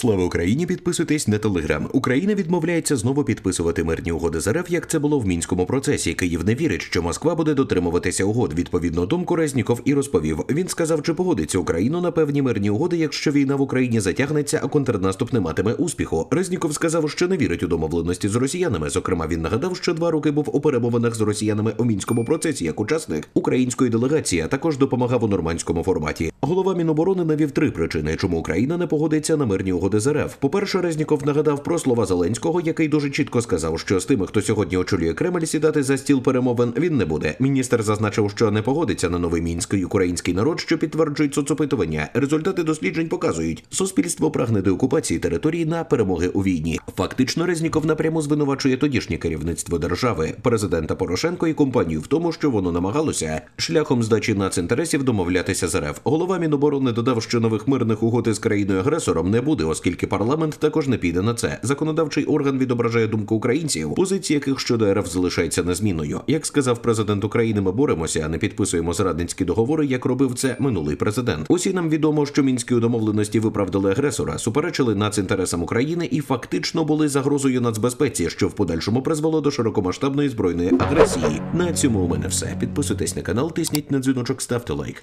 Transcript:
Слава Україні! Підписуйтесь на телеграм. Україна відмовляється знову підписувати мирні угоди з РФ, як це було в мінському процесі. Київ не вірить, що Москва буде дотримуватися угод. Відповідну думку Резніков і розповів. Він сказав, чи погодиться Україну на певні мирні угоди, якщо війна в Україні затягнеться, а контрнаступ не матиме успіху. Резніков сказав, що не вірить у домовленості з росіянами. Зокрема, він нагадав, що два роки був у перемовинах з росіянами у мінському процесі як учасник української делегації, а також допомагав у нормандському форматі. Голова Міноборони навів три причини, чому Україна не погодиться на мирні угоди з РФ. По-перше, Резніков нагадав про слова Зеленського, який дуже чітко сказав, що з тими, хто сьогодні очолює Кремль, сідати за стіл перемовин він не буде. Міністр зазначив, що не погодиться на новий мінськ і український народ, що підтверджують соцопитування. Результати досліджень показують, суспільство прагне деокупації території на перемоги у війні. Фактично, Резніков напряму звинувачує тодішнє керівництво держави, президента Порошенко і компанію в тому, що воно намагалося шляхом здачі націнтересів домовлятися з РФ. Голова Міноборони додав, що нових мирних угод із країною агресором не буде, оскільки парламент також не піде на це. Законодавчий орган відображає думку українців, позиції яких щодо РФ залишається незмінною. Як сказав президент України, ми боремося, а не підписуємо зрадницькі договори, як робив це минулий президент. Усі нам відомо, що мінські домовленості виправдали агресора, суперечили націнтересам України і фактично були загрозою нацбезпеці, що в подальшому призвело до широкомасштабної збройної агресії. На цьому у мене все. Підписуйтесь на канал, тисніть на дзвіночок, ставте лайк.